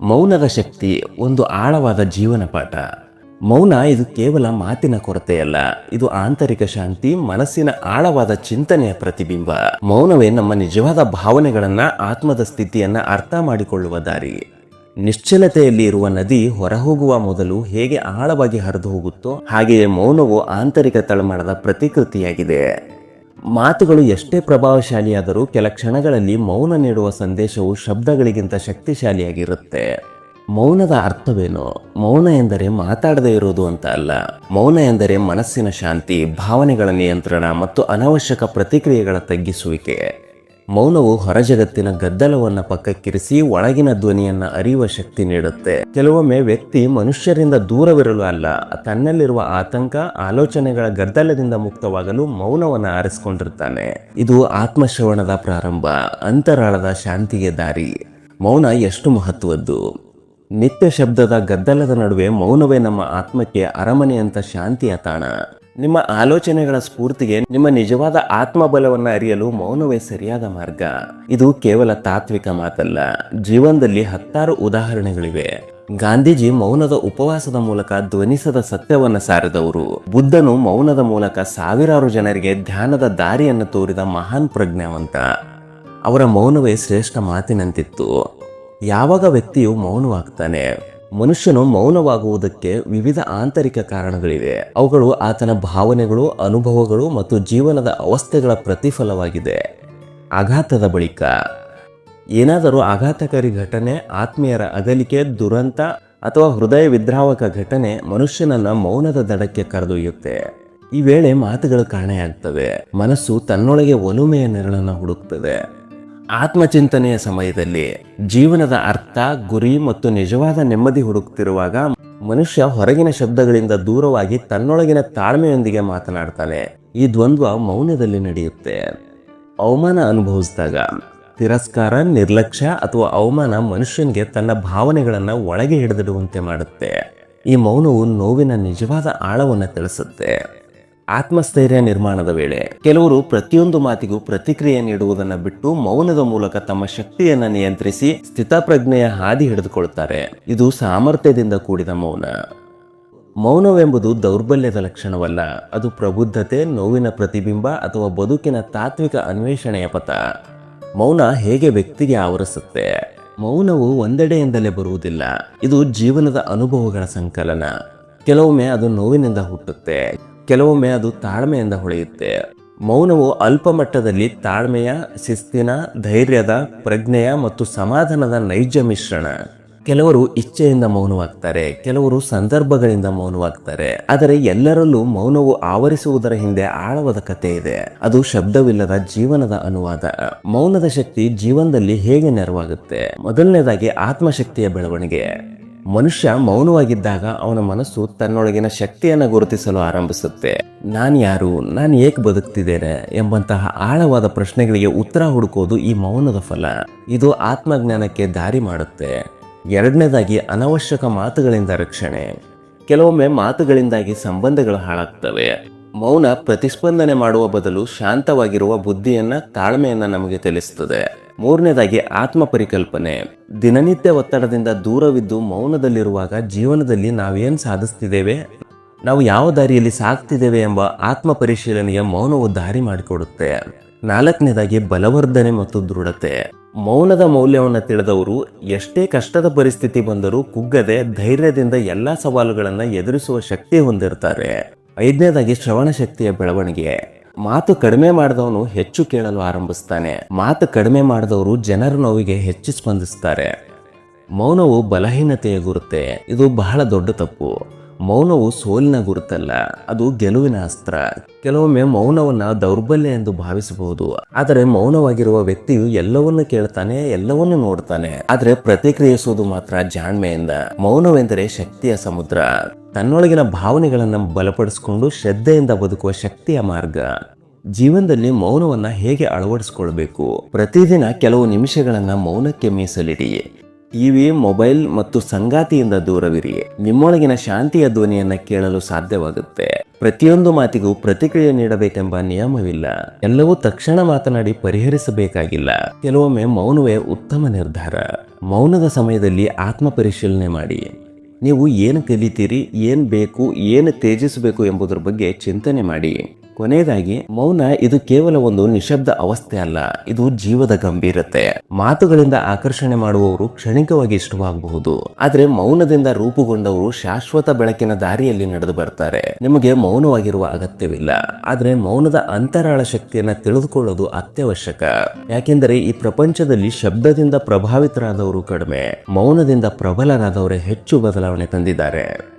ಮೌನದ ಶಕ್ತಿ ಒಂದು ಆಳವಾದ ಜೀವನ ಪಾಠ. ಮೌನ ಇದು ಕೇವಲ ಮಾತಿನ ಕೊರತೆಯಲ್ಲ ಇದು ಆಂತರಿಕ ಶಾಂತಿ, ಮನಸ್ಸಿನ ಆಳವಾದ ಚಿಂತನೆಯ ಪ್ರತಿಬಿಂಬ. ಮೌನವೇ ನಮ್ಮ ನಿಜವಾದ ಭಾವನೆಗಳನ್ನ, ಆತ್ಮದ ಸ್ಥಿತಿಯನ್ನ ಅರ್ಥ ಮಾಡಿಕೊಳ್ಳುವ ದಾರಿ. ನಿಶ್ಚಲತೆಯಲ್ಲಿ ಇರುವ ನದಿ ಹೊರಹೋಗುವ ಮೊದಲು ಹೇಗೆ ಆಳವಾಗಿ ಹರಿದು ಹೋಗುತ್ತೋ ಹಾಗೆಯೇ ಮೌನವು ಆಂತರಿಕ ತಳಮಳದ ಪ್ರತಿಕೃತಿಯಾಗಿದೆ. ಮಾತುಗಳು ಎಷ್ಟೇ ಪ್ರಭಾವಶಾಲಿಯಾದರೂ ಕೆಲ ಕ್ಷಣಗಳಲ್ಲಿ ಮೌನ ನೀಡುವ ಸಂದೇಶವು ಶಬ್ದಗಳಿಗಿಂತ ಶಕ್ತಿಶಾಲಿಯಾಗಿರುತ್ತೆ. ಮೌನದ ಅರ್ಥವೇನು? ಮೌನ ಎಂದರೆ ಮಾತಾಡದೇ ಇರುವುದು ಅಂತ ಅಲ್ಲ. ಮೌನ ಎಂದರೆ ಮನಸ್ಸಿನ ಶಾಂತಿ, ಭಾವನೆಗಳ ನಿಯಂತ್ರಣ ಮತ್ತು ಅನವಶ್ಯಕ ಪ್ರತಿಕ್ರಿಯೆಗಳ ತಗ್ಗಿಸುವಿಕೆ. ಮೌನವು ಹೊರಜಗತ್ತಿನ ಗದ್ದಲವನ್ನ ಪಕ್ಕಕ್ಕಿರಿಸಿ ಒಳಗಿನ ಧ್ವನಿಯನ್ನ ಅರಿಯುವ ಶಕ್ತಿ ನೀಡುತ್ತೆ. ಕೆಲವೊಮ್ಮೆ ವ್ಯಕ್ತಿ ಮನುಷ್ಯರಿಂದ ದೂರವಿರಲು ಅಲ್ಲ, ತನ್ನಲ್ಲಿರುವ ಆತಂಕ, ಆಲೋಚನೆಗಳ ಗದ್ದಲದಿಂದ ಮುಕ್ತವಾಗಲು ಮೌನವನ್ನ ಆರಿಸಿಕೊಂಡಿರ್ತಾನೆ. ಇದು ಆತ್ಮಶ್ರವಣದ ಪ್ರಾರಂಭ, ಅಂತರಾಳದ ಶಾಂತಿಗೆ ದಾರಿ. ಮೌನ ಎಷ್ಟು ಮಹತ್ವದ್ದು? ನಿತ್ಯ ಶಬ್ದದ ಗದ್ದಲದ ನಡುವೆ ಮೌನವೇ ನಮ್ಮ ಆತ್ಮಕ್ಕೆ ಅರಮನೆಯಂತ ಶಾಂತಿಯ ತಾಣ. ನಿಮ್ಮ ಆಲೋಚನೆಗಳ ಸ್ಫೂರ್ತಿಗೆ ನಿಮ್ಮ ನಿಜವಾದ ಆತ್ಮಬಲವನ್ನು ಅರಿಯಲು ಮೌನವೇ ಸರಿಯಾದ ಮಾರ್ಗ. ಇದು ಕೇವಲ ತಾತ್ವಿಕ ಮಾತಲ್ಲ. ಜೀವನದಲ್ಲಿ ಹತ್ತಾರು ಉದಾಹರಣೆಗಳಿವೆ. ಗಾಂಧೀಜಿ ಮೌನದ ಉಪವಾಸದ ಮೂಲಕ ಧ್ವನಿಸದ ಸತ್ಯವನ್ನ ಸಾರಿದವರು. ಬುದ್ಧನು ಮೌನದ ಮೂಲಕ ಸಾವಿರಾರು ಜನರಿಗೆ ಧ್ಯಾನದ ದಾರಿಯನ್ನು ತೋರಿದ ಮಹಾನ್ ಪ್ರಜ್ಞಾವಂತ. ಅವರ ಮೌನವೇ ಶ್ರೇಷ್ಠ ಮಾತಿನಂತಿತ್ತು. ಯಾವಾಗ ವ್ಯಕ್ತಿಯು ಮೌನವಾಗ್ತಾನೆ? ಮನುಷ್ಯನು ಮೌನವಾಗುವುದಕ್ಕೆ ವಿವಿಧ ಆಂತರಿಕ ಕಾರಣಗಳಿವೆ. ಅವುಗಳು ಆತನ ಭಾವನೆಗಳು, ಅನುಭವಗಳು ಮತ್ತು ಜೀವನದ ಅವಸ್ಥೆಗಳ ಪ್ರತಿಫಲವಾಗಿದೆ. ಆಘಾತದ ಬಳಿಕ. ಏನಾದರೂ ಆಘಾತಕಾರಿ ಘಟನೆ, ಆತ್ಮೀಯರ ಅಗಲಿಕೆ, ದುರಂತ ಅಥವಾ ಹೃದಯ ವಿದ್ರಾವಕ ಘಟನೆ ಮನುಷ್ಯನನ್ನ ಮೌನದ ದಡಕ್ಕೆ ಕರೆದೊಯ್ಯುತ್ತೆ. ಈ ವೇಳೆ ಮಾತುಗಳು ಕಾಣೆಯಾಗ್ತವೆ. ಮನಸ್ಸು ತನ್ನೊಳಗೆ ಒಲುಮೆಯ ನೆರಳನ್ನು ಹುಡುಕ್ತದೆ. ಆತ್ಮಚಿಂತನೆಯ ಸಮಯದಲ್ಲಿ ಜೀವನದ ಅರ್ಥ, ಗುರಿ ಮತ್ತು ನಿಜವಾದ ನೆಮ್ಮದಿ ಹುಡುಕ್ತಿರುವಾಗ ಮನುಷ್ಯ ಹೊರಗಿನ ಶಬ್ದಗಳಿಂದ ದೂರವಾಗಿ ತನ್ನೊಳಗಿನ ತಾಳ್ಮೆಯೊಂದಿಗೆ ಮಾತನಾಡ್ತಾನೆ. ಈ ದ್ವಂದ್ವ ಮೌನದಲ್ಲಿ ನಡೆಯುತ್ತೆ. ಅವಮಾನ ಅನುಭವಿಸಿದಾಗ ತಿರಸ್ಕಾರ, ನಿರ್ಲಕ್ಷ್ಯ ಅಥವಾ ಅವಮಾನ ಮನುಷ್ಯನಿಗೆ ತನ್ನ ಭಾವನೆಗಳನ್ನು ಒಳಗೆ ಹಿಡಿದಿಡುವಂತೆ ಮಾಡುತ್ತೆ. ಈ ಮೌನವು ನೋವಿನ ನಿಜವಾದ ಆಳವನ್ನು ತಿಳಿಸುತ್ತೆ. ಆತ್ಮಸ್ಥೈರ್ಯ ನಿರ್ಮಾಣದ ವೇಳೆ ಕೆಲವರು ಪ್ರತಿಯೊಂದು ಮಾತಿಗೂ ಪ್ರತಿಕ್ರಿಯೆ ನೀಡುವುದನ್ನು ಬಿಟ್ಟು ಮೌನದ ಮೂಲಕ ತಮ್ಮ ಶಕ್ತಿಯನ್ನು ನಿಯಂತ್ರಿಸಿ ಸ್ಥಿತಪ್ರಜ್ಞೆಯ ಹಾದಿ ಹಿಡಿದುಕೊಳ್ತಾರೆ ಇದು ಸಾಮರ್ಥ್ಯದಿಂದ ಕೂಡಿದ ಮೌನ. ಮೌನವೆಂಬುದು ದೌರ್ಬಲ್ಯದ ಲಕ್ಷಣವಲ್ಲ, ಅದು ಪ್ರಬುದ್ಧತೆ, ನೋವಿನ ಪ್ರತಿಬಿಂಬ ಅಥವಾ ಬದುಕಿನ ತಾತ್ವಿಕ ಅನ್ವೇಷಣೆಯ ಪಥ. ಮೌನ ಹೇಗೆ ವ್ಯಕ್ತಿಗೆ ಆವರಿಸುತ್ತೆ? ಮೌನವು ಒಂದೆಡೆಯಿಂದಲೇ ಬರುವುದಿಲ್ಲ, ಇದು ಜೀವನದ ಅನುಭವಗಳ ಸಂಕಲನ. ಕೆಲವೊಮ್ಮೆ ಅದು ನೋವಿನಿಂದ ಹುಟ್ಟುತ್ತೆ. ಕೆಲವೊಮ್ಮೆ ಅದು ತಾಳ್ಮೆಯಿಂದ ಹೊಳೆಯುತ್ತೆ. ಮೌನವು ಅಲ್ಪ ಮಟ್ಟದಲ್ಲಿ ತಾಳ್ಮೆಯ, ಶಿಸ್ತಿನ, ಧೈರ್ಯದ, ಪ್ರಜ್ಞೆಯ ಮತ್ತು ಸಮಾಧಾನದ ನೈಜ ಮಿಶ್ರಣ. ಕೆಲವರು ಇಚ್ಛೆಯಿಂದ ಮೌನವಾಗ್ತಾರೆ, ಕೆಲವರು ಸಂದರ್ಭಗಳಿಂದ ಮೌನವಾಗ್ತಾರೆ. ಆದರೆ ಎಲ್ಲರಲ್ಲೂ ಮೌನವು ಆವರಿಸುವುದರ ಹಿಂದೆ ಆಳವಾದ ಕಥೆ ಇದೆ. ಅದು ಶಬ್ದವಿಲ್ಲದ ಜೀವನದ ಅನುವಾದ. ಮೌನದ ಶಕ್ತಿ ಜೀವನದಲ್ಲಿ ಹೇಗೆ ನೆರವಾಗುತ್ತೆ? ಮೊದಲನೇದಾಗಿ ಆತ್ಮಶಕ್ತಿಯ ಬೆಳವಣಿಗೆ. ಮನುಷ್ಯ ಮೌನವಾಗಿದ್ದಾಗ ಅವನ ಮನಸ್ಸು ತನ್ನೊಳಗಿನ ಶಕ್ತಿಯನ್ನು ಗುರುತಿಸಲು ಆರಂಭಿಸುತ್ತೆ. ನಾನು ಯಾರು, ನಾನು ಏಕೆ ಬದುಕ್ತಿದ್ದೇನೆ ಎಂಬಂತಹ ಆಳವಾದ ಪ್ರಶ್ನೆಗಳಿಗೆ ಉತ್ತರ ಹುಡುಕೋದು ಈ ಮೌನದ ಫಲ. ಇದು ಆತ್ಮಜ್ಞಾನಕ್ಕೆ ದಾರಿ ಮಾಡುತ್ತೆ. ಎರಡನೇದಾಗಿ ಅನವಶ್ಯಕ ಮಾತುಗಳಿಂದ ರಕ್ಷಣೆ. ಕೆಲವೊಮ್ಮೆ ಮಾತುಗಳಿಂದಾಗಿ ಸಂಬಂಧಗಳು ಹಾಳಾಗ್ತವೆ. ಮೌನ ಪ್ರತಿಸ್ಪಂದನೆ ಮಾಡುವ ಬದಲು ಶಾಂತವಾಗಿರುವ ಬುದ್ಧಿಯನ್ನ ತಾಳ್ಮೆಯನ್ನು ನಮಗೆ ತಿಳಿಸ್ತದೆ. ಮೂರನೇದಾಗಿ ಆತ್ಮ ಪರಿಕಲ್ಪನೆ ದಿನನಿತ್ಯ ಒತ್ತಡದಿಂದ ದೂರವಿದ್ದು ಮೌನದಲ್ಲಿರುವಾಗ ಜೀವನದಲ್ಲಿ ನಾವೇನು ಸಾಧಿಸ್ತಿದ್ದೇವೆ? ನಾವು ಯಾವ ದಾರಿಯಲ್ಲಿ ಸಾಕ್ತಿದ್ದೇವೆ ಎಂಬ ಆತ್ಮ ಪರಿಶೀಲನೆಯ ಮೌನವು ದಾರಿ ಮಾಡಿಕೊಡುತ್ತೆ. ನಾಲ್ಕನೇದಾಗಿ ಬಲವರ್ಧನೆ ಮತ್ತು ದೃಢತೆ. ಮೌನದ ಮೌಲ್ಯವನ್ನು ತಿಳಿದವರು ಎಷ್ಟೇ ಕಷ್ಟದ ಪರಿಸ್ಥಿತಿ ಬಂದರೂ ಕುಗ್ಗದೆ ಧೈರ್ಯದಿಂದ ಎಲ್ಲಾ ಸವಾಲುಗಳನ್ನು ಎದುರಿಸುವ ಶಕ್ತಿ ಹೊಂದಿರ್ತಾರೆ. ಐದನೇದಾಗಿ ಶ್ರವಣ ಶಕ್ತಿಯ ಬೆಳವಣಿಗೆ. ಮಾತು ಕಡಿಮೆ ಮಾಡಿದವನು ಹೆಚ್ಚು ಕೇಳಲು ಆರಂಭಿಸ್ತಾನೆ. ಮಾತು ಕಡಿಮೆ ಮಾಡಿದವರು ಜನರ ನೋವಿಗೆ ಹೆಚ್ಚು ಸ್ಪಂದಿಸ್ತಾರೆ. ಮೌನವು ಬಲಹೀನತೆಯ ಗುರುತೆ. ಇದು ಬಹಳ ದೊಡ್ಡ ತಪ್ಪು. ಮೌನವು ಸೋಲಿನ ಗುರುತಲ್ಲ, ಅದು ಗೆಲುವಿನ ಅಸ್ತ್ರ. ಕೆಲವೊಮ್ಮೆ ಮೌನವನ್ನ ದೌರ್ಬಲ್ಯ ಎಂದು ಭಾವಿಸಬಹುದು. ಆದರೆ ಮೌನವಾಗಿರುವ ವ್ಯಕ್ತಿಯು ಎಲ್ಲವನ್ನು ಕೇಳ್ತಾನೆ, ಎಲ್ಲವನ್ನೂ ನೋಡ್ತಾನೆ. ಆದರೆ ಪ್ರತಿಕ್ರಿಯಿಸುವುದು ಮಾತ್ರ ಜಾಣ್ಮೆಯಿಂದ. ಮೌನವೆಂದರೆ ಶಕ್ತಿಯ ಸಮುದ್ರ. ತನ್ನೊಳಗಿನ ಭಾವನೆಗಳನ್ನು ಬಲಪಡಿಸಿಕೊಂಡು ಶ್ರದ್ಧೆಯಿಂದ ಬದುಕುವ ಶಕ್ತಿಯ ಮಾರ್ಗ. ಜೀವನದಲ್ಲಿ ಮೌನವನ್ನ ಹೇಗೆ ಅಳವಡಿಸಿಕೊಳ್ಬೇಕು? ಪ್ರತಿದಿನ ಕೆಲವು ನಿಮಿಷಗಳನ್ನ ಮೌನಕ್ಕೆ ಮೀಸಲಿಡಿ. ಟಿವಿ ಮೊಬೈಲ್ ಮತ್ತು ಸಂಗಾತಿಯಿಂದ ದೂರವಿರಿ. ನಿಮ್ಮೊಳಗಿನ ಶಾಂತಿಯ ಧ್ವನಿಯನ್ನ ಕೇಳಲು ಸಾಧ್ಯವಾಗುತ್ತೆ. ಪ್ರತಿಯೊಂದು ಮಾತಿಗೂ ಪ್ರತಿಕ್ರಿಯೆ ನೀಡಬೇಕೆಂಬ ನಿಯಮವಿಲ್ಲ. ಎಲ್ಲವೂ ತಕ್ಷಣ ಮಾತನಾಡಿ ಪರಿಹರಿಸಬೇಕಾಗಿಲ್ಲ. ಕೆಲವೊಮ್ಮೆ ಮೌನವೇ ಉತ್ತಮ ನಿರ್ಧಾರ. ಮೌನದ ಸಮಯದಲ್ಲಿ ಆತ್ಮ ಪರಿಶೀಲನೆ ಮಾಡಿ. ನೀವು ಏನು ಕಲಿತೀರಿ, ಏನು ಬೇಕು, ಏನು ತೇಜಿಸಬೇಕು ಎಂಬುದರ ಬಗ್ಗೆ ಚಿಂತನೆ ಮಾಡಿ. ಕೊನೆಯದಾಗಿ, ಮೌನ ಇದು ಕೇವಲ ಒಂದು ನಿಶಬ್ದ ಅವಸ್ಥೆ ಅಲ್ಲ, ಇದು ಜೀವದ ಗಂಭೀರತೆ. ಮಾತುಗಳಿಂದ ಆಕರ್ಷಣೆ ಮಾಡುವವರು ಕ್ಷಣಿಕವಾಗಿ ಇಷ್ಟವಾಗಬಹುದು. ಆದ್ರೆ ಮೌನದಿಂದ ರೂಪುಗೊಂಡವರು ಶಾಶ್ವತ ಬೆಳಕಿನ ದಾರಿಯಲ್ಲಿ ನಡೆದು ಬರ್ತಾರೆ. ನಿಮಗೆ ಮೌನವಾಗಿರುವ ಅಗತ್ಯವಿಲ್ಲ. ಆದ್ರೆ ಮೌನದ ಅಂತರಾಳ ಶಕ್ತಿಯನ್ನ ತಿಳಿದುಕೊಳ್ಳೋದು ಅತ್ಯವಶ್ಯಕ. ಯಾಕೆಂದರೆ ಈ ಪ್ರಪಂಚದಲ್ಲಿ ಶಬ್ದದಿಂದ ಪ್ರಭಾವಿತರಾದವರು ಕಡಿಮೆ, ಮೌನದಿಂದ ಪ್ರಬಲರಾದವರೇ ಹೆಚ್ಚು ಬದಲಾವಣೆ ತಂದಿದ್ದಾರೆ.